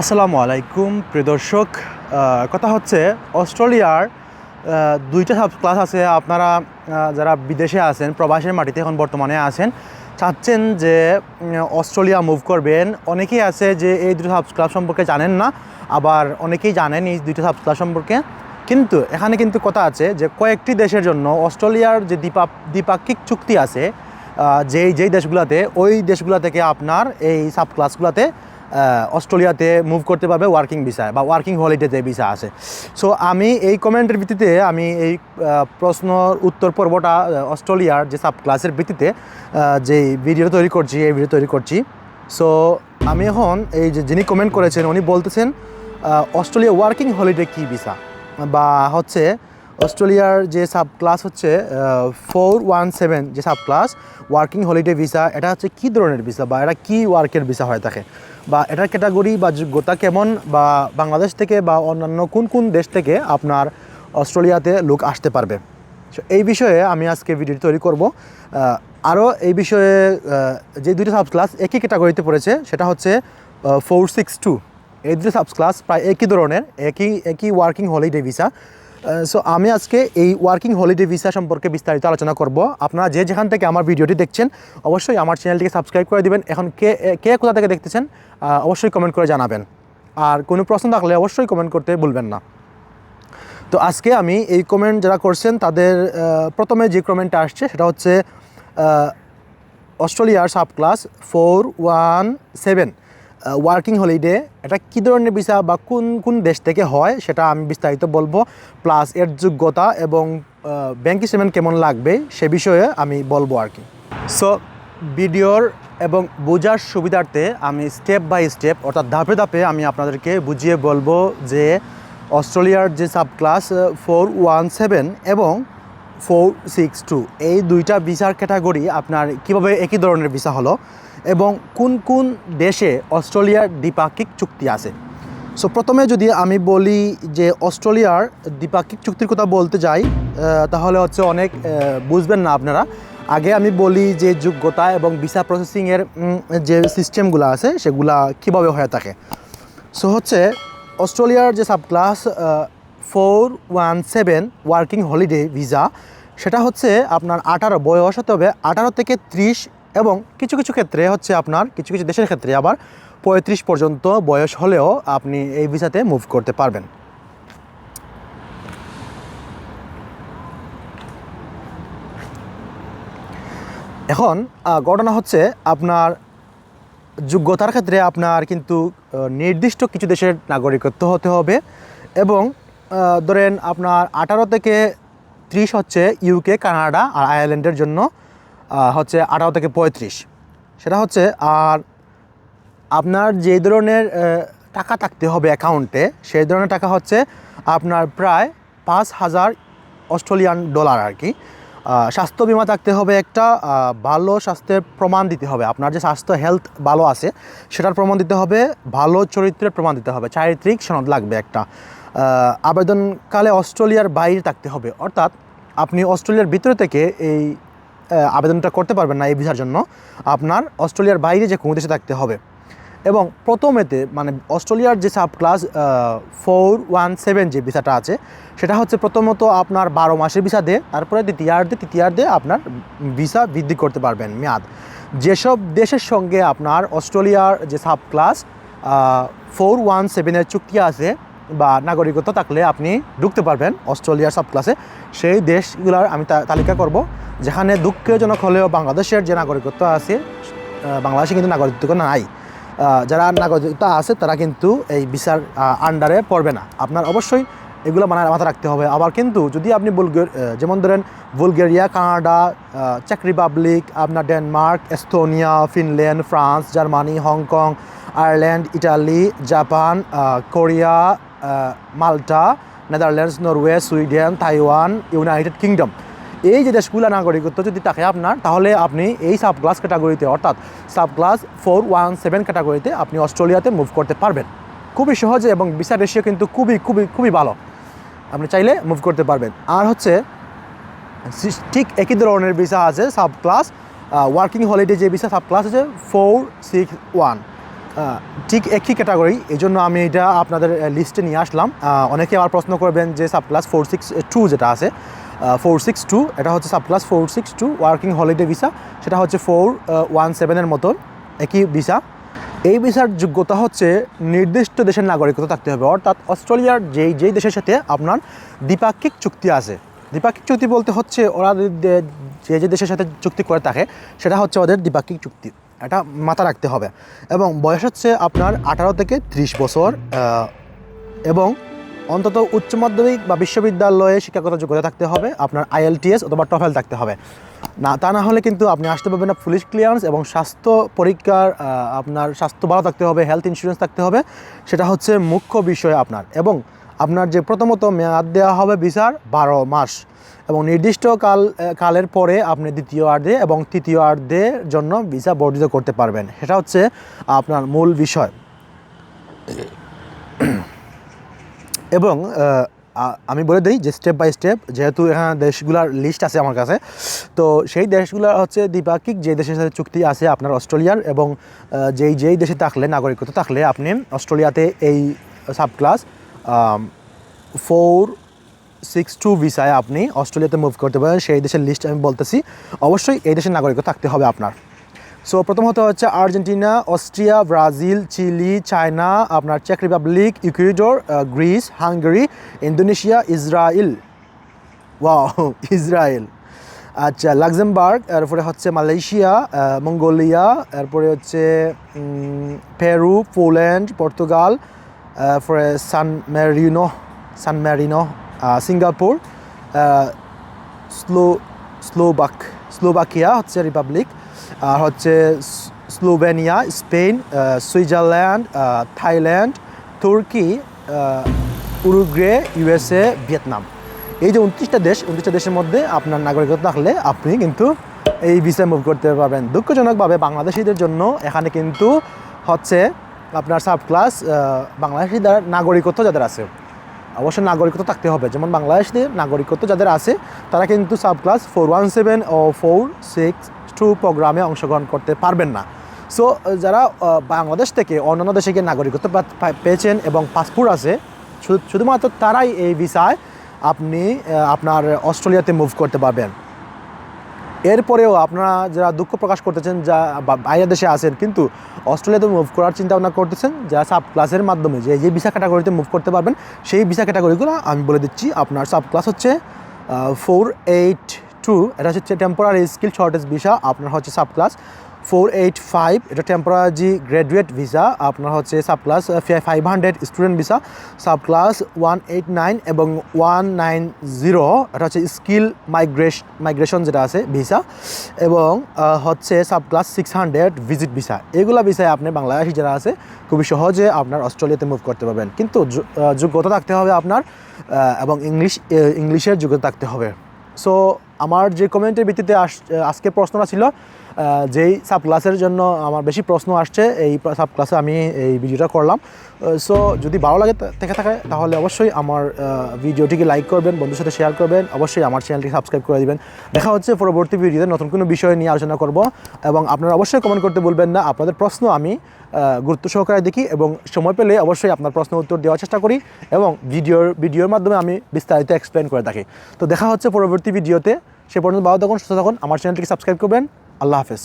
আসসালামু আলাইকুম, প্রিয় দর্শক। কথা হচ্ছে অস্ট্রেলিয়ার দুইটা সাব ক্লাস আছে। আপনারা যারা বিদেশে আছেন, প্রবাসের মাটিতে এখন বর্তমানে আছেন, চাচ্ছেন যে অস্ট্রেলিয়া মুভ করবেন। অনেকেই আছে যে, এই দুটো সাব ক্লাস সম্পর্কে জানেন না। আবার অনেকেই জানেন এই দুইটা সাব ক্লাস সম্পর্কে। কিন্তু, এখানে কিন্তু কথা আছে যে, কয়েকটি দেশের জন্য অস্ট্রেলিয়ার যে দ্বিপা, দ্বিপাক্ষিক চুক্তি আছে যেই যেই দেশগুলোতে, ওই দেশগুলো থেকে আপনার এই সাব ক্লাসগুলোতে অস্ট্রেলিয়াতে মুভ করতে পারবে ওয়ার্কিং ভিসায় বা ওয়ার্কিং হলিডে যে ভিসা আছে। সো আমি এই কমেন্টের ভিত্তিতে আমি এই প্রশ্নর উত্তর পর্বটা অস্ট্রেলিয়ার যে সাব ক্লাসের ভিত্তিতে যে ভিডিও তৈরি করছি, এই ভিডিও তৈরি করছি। সো আমি এখন এই যে যিনি কমেন্ট করেছেন, উনি বলতেছেন অস্ট্রেলিয়া ওয়ার্কিং হলিডে কী ভিসা বা হচ্ছে অস্ট্রেলিয়ার যে সাব ক্লাস হচ্ছে ফোর ওয়ান সেভেন যে sub class working holiday visa এটা হচ্ছে কী ধরনের ভিসা বা এটা কী ওয়ার্কের ভিসা হয়ে থাকে বা এটার ক্যাটাগরি বা যোগ্যতা কেমন বা বাংলাদেশ থেকে বা অন্যান্য কোন কোন দেশ থেকে আপনার অস্ট্রেলিয়াতে লোক আসতে পারবে? এই বিষয়ে আমি আজকে ভিডিও তৈরি করব। আরও এই বিষয়ে যে দুটো সাব ক্লাস একই ক্যাটাগরিতে পড়েছে, সেটা হচ্ছে ফোর সিক্স টু এই দুটো সাব ক্লাস প্রায় একই ধরনের, একই একই ওয়ার্কিং হলিডে ভিসা সো আমি আজকে এই ওয়ার্কিং হলিডে ভিসা সম্পর্কে বিস্তারিত আলোচনা করব। আপনারা যে যেখান থেকে আমার ভিডিওটি দেখছেন, অবশ্যই আমার চ্যানেলটিকে সাবস্ক্রাইব করে দেবেন। এখন কে কে কোথা থেকে দেখতেছেন অবশ্যই কমেন্ট করে জানাবেন। আর কোনো প্রশ্ন থাকলে অবশ্যই কমেন্ট করতে ভুলবেন না। তো আজকে আমি এই কমেন্ট যারা করছেন, তাদের প্রথমে যে কমেন্টটা আসছে, সেটা হচ্ছে অস্ট্রেলিয়ার sub class four one seven working holiday এটা কী ধরনের ভিসা বা কোন কোন দেশ থেকে হয় সেটা আমি বিস্তারিত বলব। প্লাস এর যোগ্যতা এবং ব্যাঙ্ক স্টেটমেন্ট কেমন লাগবে সে বিষয়ে আমি বলব আর কি। সো ভিডিওর এবং বোঝার সুবিধার্থে আমি স্টেপ বাই স্টেপ অর্থাৎ ধাপে ধাপে আমি আপনাদেরকে বুঝিয়ে বলব যে অস্ট্রেলিয়ার যে sub class four one seven এবং ফোর সিক্স টু এই দুইটা ভিসার ক্যাটাগরি আপনার কীভাবে একই ধরনের ভিসা হলো? এবং কোন কোন দেশে অস্ট্রেলিয়ার দ্বিপাক্ষিক চুক্তি আছে? সো প্রথমে যদি আমি বলি যে অস্ট্রেলিয়ার দ্বিপাক্ষিক চুক্তির কথা বলতে যাই তাহলে হচ্ছে অনেক বুঝবেন না আপনারা। আগে আমি বলি যে যোগ্যতা এবং ভিসা প্রসেসিংয়ের যে সিস্টেমগুলো আছে, সেগুলা কীভাবে হয়ে থাকে। সো হচ্ছে অস্ট্রেলিয়ার যে sub class four one seven working holiday visa সেটা হচ্ছে আপনার আঠারো, বয়স হতে হবে আঠারো থেকে ত্রিশ এবং কিছু কিছু ক্ষেত্রে হচ্ছে আপনার, কিছু কিছু দেশের ক্ষেত্রে আবার পঁয়ত্রিশ পর্যন্ত বয়স হলেও আপনি এই ভিসাতে মুভ করতে পারবেন। এখন ঘটনা হচ্ছে আপনার যোগ্যতার ক্ষেত্রে আপনার কিন্তু নির্দিষ্ট কিছু দেশের নাগরিকত্ব হতে হবে এবং ধরেন আপনার আঠারো থেকে ত্রিশ হচ্ছে ইউকে কানাডা আর আয়ারল্যান্ডের জন্য হচ্ছে আঠারো থেকে পঁয়ত্রিশ। সেটা হচ্ছে, আর আপনার যে ধরনের টাকা থাকতে হবে অ্যাকাউন্টে, সেই ধরনের টাকা হচ্ছে আপনার প্রায় পাঁচ হাজার অস্ট্রেলিয়ান ডলার আর কি। স্বাস্থ্য বিমা থাকতে হবে একটা ভালো স্বাস্থ্যের প্রমাণ দিতে হবে। আপনার যে স্বাস্থ্য, হেলথ ভালো আছে, সেটার প্রমাণ দিতে হবে, ভালো চরিত্রের প্রমাণ দিতে হবে, চারিত্রিক সনদ লাগবে একটা। আবেদনকালে অস্ট্রেলিয়ার বাইরে থাকতে হবে। অর্থাৎ আপনি অস্ট্রেলিয়ার ভিতরে থেকে এই আবেদনটা করতে পারবেন না এই ভিসার জন্য, আপনার অস্ট্রেলিয়ার বাইরে যে কোনো দেশে থাকতে হবে। এবং প্রথমেতে মানে অস্ট্রেলিয়ার যে sub class four one seven যে ভিসাটা আছে, সেটা হচ্ছে প্রথমত আপনার বারো মাসের ভিসা দিয়ে, তারপরে দ্বিতীয়ার্ধে, তৃতীয়ার্ধে আপনার ভিসা বৃদ্ধি করতে পারবেন মেয়াদ। যেসব দেশের সঙ্গে আপনার অস্ট্রেলিয়ার যে সাব ক্লাস ফোর ওয়ান সেভেনের চুক্তি আছে বা নাগরিকত্ব থাকলে আপনি ঢুকতে পারবেন অস্ট্রেলিয়ার সাব ক্লাসে সেই দেশগুলোর আমি তালিকা করব, যেখানে দুঃখজনক হলেও বাংলাদেশের যে নাগরিকত্ব আছে বাংলাদেশে কিন্তু নাগরিকত্ব নাই। যারা নাগরিকত্ব আছে, তারা কিন্তু এই বিচার আন্ডারে পড়বে না। আপনার অবশ্যই এগুলো মানে মাথায় রাখতে হবে। আবার কিন্তু যদি আপনি বুলগের যেমন ধরেন বুলগেরিয়া, কানাডা চেক রিপাবলিক আপনার Denmark Estonia Finland France Germany Hong Kong Ireland Italy Japan Korea Malta, Netherlands, Norway, Sweden, Taiwan, United Kingdom. এই যে দেশগুলো নাগরিকত্ব যদি থাকে আপনার, তাহলে আপনি এই সাব ক্লাস ক্যাটাগরিতে, অর্থাৎ sub class four one seven ক্যাটাগরিতে আপনি অস্ট্রেলিয়াতে মুভ করতে পারবেন। খুবই সহজে এবং ভিসা রেশিও কিন্তু খুবই খুবই খুবই ভালো। আপনি চাইলে মুভ করতে পারবেন। আর হচ্ছে ঠিক একই ধরনের ভিসা আছে সাব ক্লাস ওয়ার্কিং হলিডে যে ভিসা সাব ক্লাস আছে ফোর সিক্স ওয়ান ঠিক একই ক্যাটাগরি এই জন্য আমি এটা আপনাদের লিস্টে নিয়ে আসলাম। অনেকে আবার প্রশ্ন করবেন যে sub class four six two যেটা আছে ফোর সিক্স টু এটা হচ্ছে sub class four six two working holiday visa সেটা হচ্ছে ফোর ওয়ান সেভেনের মতন, একই ভিসা এই ভিসার যোগ্যতা হচ্ছে নির্দিষ্ট দেশের নাগরিকত্ব থাকতে হবে, অর্থাৎ অস্ট্রেলিয়ার যেই যেই দেশের সাথে আপনার দ্বিপাক্ষিক চুক্তি আছে। দ্বিপাক্ষিক চুক্তি বলতে হচ্ছে ওরা যে যে দেশের সাথে চুক্তি করে থাকে, সেটা হচ্ছে ওদের দ্বিপাক্ষিক চুক্তি। এটা মাথা রাখতে হবে। এবং বয়স হচ্ছে আপনার আঠারো থেকে ত্রিশ বছর এবং অন্তত উচ্চ মাধ্যমিক বা বিশ্ববিদ্যালয়ে শিক্ষাগত যোগ্যতা থাকতে হবে, আপনার আইএলটিএস অথবা টফেল থাকতে হবে। না, তা না হলে কিন্তু আপনি আসতে পারবেন না পুলিশ ক্লিয়ারেন্স এবং স্বাস্থ্য পরীক্ষার আপনার স্বাস্থ্য ভালো থাকতে হবে, হেলথ ইন্স্যুরেন্স থাকতে হবে, সেটা হচ্ছে মুখ্য বিষয় আপনার। এবং আপনার যে প্রথমত মেয়াদ দেওয়া হবে বিচার, বারো মাস। এবং নির্দিষ্ট কাল কালের পরে আপনি দ্বিতীয় আর্ধে এবং তৃতীয় আর্ধের জন্য ভিসা বর্ধিত করতে পারবেন। সেটা হচ্ছে আপনার মূল বিষয়। এবং আমি বলে দিই যে স্টেপ বাই স্টেপ যেহেতু এখানে দেশগুলোর লিস্ট আছে আমার কাছে, তো সেই দেশগুলো হচ্ছে দ্বিপাক্ষিক যে দেশের সাথে চুক্তি আছে আপনার অস্ট্রেলিয়ার এবং যেই যেই দেশে থাকলে, নাগরিকত্ব থাকলে আপনি অস্ট্রেলিয়াতে এই sub class four six two ভিসায় আপনি অস্ট্রেলিয়াতে মুভ করতে পারেন, সেই দেশের লিস্ট আমি বলতেছি। অবশ্যই এই দেশের নাগরিকত্ব থাকতে হবে আপনার। সো প্রথমত হচ্ছে Argentina, Austria, Brazil, Chile, China, আপনার check Republic Ecuador Greece Hungary Indonesia Israel wow Israel আচ্ছা লাক্সেমবার্গ এরপরে হচ্ছে মালয়েশিয়া মঙ্গোলিয়া এরপরে হচ্ছে পেরু পোল্যান্ড পর্তুগাল এরপরে San Marino San Marino Singapore slow Slovak Slovakia হচ্ছে রিপাবলিক, আর হচ্ছে স্লোভেনিয়া, স্পেন সুইজারল্যান্ড থাইল্যান্ড, তুর্কি উরুগ্রে ইউএসএ, ভিয়েতনাম। এই যে উনত্রিশটা দেশ, উনত্রিশটা দেশের মধ্যে আপনার নাগরিকত্ব থাকলে আপনি কিন্তু এই ভিসায় মুভ করতে পারবেন। দুঃখজনকভাবে বাংলাদেশিদের জন্য এখানে কিন্তু হচ্ছে আপনার সাব ক্লাস বাংলাদেশিদের নাগরিকত্ব যাদের আছে। অবশ্যই নাগরিকত্ব থাকতে হবে। যেমন বাংলাদেশে নাগরিকত্ব যাদের আছে, তারা কিন্তু sub class four one seven ও ফোর সিক্স টু প্রোগ্রামে অংশগ্রহণ করতে পারবেন না। সো যারা বাংলাদেশ থেকে অন্যান্য দেশে গিয়ে নাগরিকত্ব পেয়েছেন এবং পাসপোর্ট আছে, শুধু- শুধুমাত্র তারাই এই ভিসায় আপনি আপনার অস্ট্রেলিয়াতে মুভ করতে পারবেন। এরপরেও আপনারা যারা দুঃখ প্রকাশ করতেছেন, যা বাইরের দেশে আসেন কিন্তু অস্ট্রেলিয়াতে মুভ করার চিন্তা ভাবনা করতেছেন যা সাব ক্লাসের মাধ্যমে যে যে ভিসা ক্যাটাগরিতে মুভ করতে পারবেন, সেই ভিসা ক্যাটাগরিগুলো আমি বলে দিচ্ছি। আপনার সাব ক্লাস হচ্ছে ফোর এইট টু এটা হচ্ছে টেম্পোরারি স্কিল শর্টেজ ভিসা আপনার হচ্ছে sub class four eight five এটা টেম্পোরারি গ্র্যাজুয়েট ভিসা আপনার হচ্ছে sub class five hundred student visa sub class one eight nine এবং ওয়ান নাইন জিরো এটা হচ্ছে স্কিল মাইগ্রেশন মাইগ্রেশন যেটা আছে ভিসা এবং হচ্ছে sub class six hundred visit visa এগুলা ভিসায় আপনি বাংলাদেশি যারা আছে, খুবই সহজে আপনার অস্ট্রেলিয়াতে মুভ করতে পারবেন। কিন্তু যো- যোগ্যতা থাকতে হবে আপনার এবং ইংলিশ ইংলিশের যোগ্যতা থাকতে হবে। সো আমার যে কমেন্টের ভিত্তিতে আজকে প্রশ্নটা ছিল যেই সাব ক্লাসের জন্য আমার বেশি প্রশ্ন আসছে, এই সাব ক্লাসে আমি এই ভিডিওটা করলাম। সো যদি ভালো লাগে থেকে থাকে, তাহলে অবশ্যই আমার ভিডিওটিকে লাইক করবেন, বন্ধুর সাথে শেয়ার করবেন। অবশ্যই আমার চ্যানেলটি সাবস্ক্রাইব করে দেবেন। দেখা হচ্ছে পরবর্তী ভিডিওতে নতুন কোনো বিষয় নিয়ে আলোচনা করব এবং আপনারা অবশ্যই কমেন্ট করতে বলবেন না। আপনাদের প্রশ্ন আমি গুরুত্ব সহকারে দেখি এবং সময় পেলে অবশ্যই আপনার প্রশ্ন উত্তর দেওয়ার চেষ্টা করি এবং ভিডিওর ভিডিওর মাধ্যমে আমি বিস্তারিত এক্সপ্লেন করে থাকি। তো দেখা হচ্ছে পরবর্তী ভিডিওতে। সে পর্যন্ত ভালো থাকুন, সুস্থ থাকুন। আমার চ্যানেলটিকে সাবস্ক্রাইব করবেন। আল্লাহ হাফেজ।